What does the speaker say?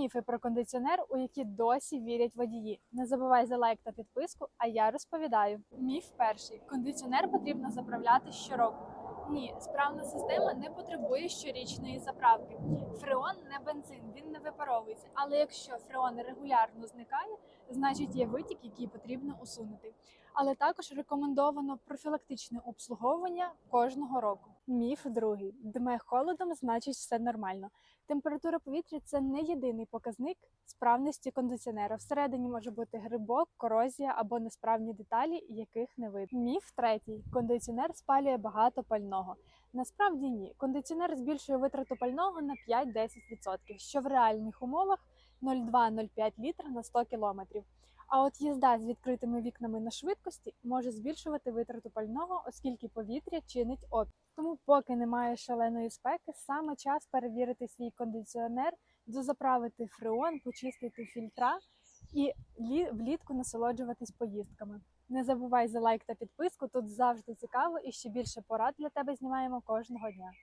Міфи про кондиціонер, у які досі вірять водії. Не забувай за лайк та підписку, а я розповідаю. Міф перший: кондиціонер потрібно заправляти щороку. Ні, справна система не потребує щорічної заправки. Фреон не бензин, він не випаровується. Але якщо фреон регулярно зникає, значить є витік, який потрібно усунути. Але також рекомендовано профілактичне обслуговування кожного року. Міф другий: дме холодом, значить все нормально. Температура повітря це не єдиний показник справності кондиціонера. Всередині може бути грибок, корозія або несправні деталі, яких не видно. Міф третій: кондиціонер спалює багато пального. Насправді ні. Кондиціонер збільшує витрату пального на 5-10%, що в реальних умовах 0,2-0,5 літра на 100 кілометрів. А от їзда з відкритими вікнами на швидкості може збільшувати витрату пального, оскільки повітря чинить опір. Тому, поки немає шаленої спеки, саме час перевірити свій кондиціонер, дозаправити фреон, почистити фільтра і лі- влітку насолоджуватись поїздками. Не забувай за лайк та підписку. Тут завжди цікаво і ще більше порад для тебе знімаємо кожного дня.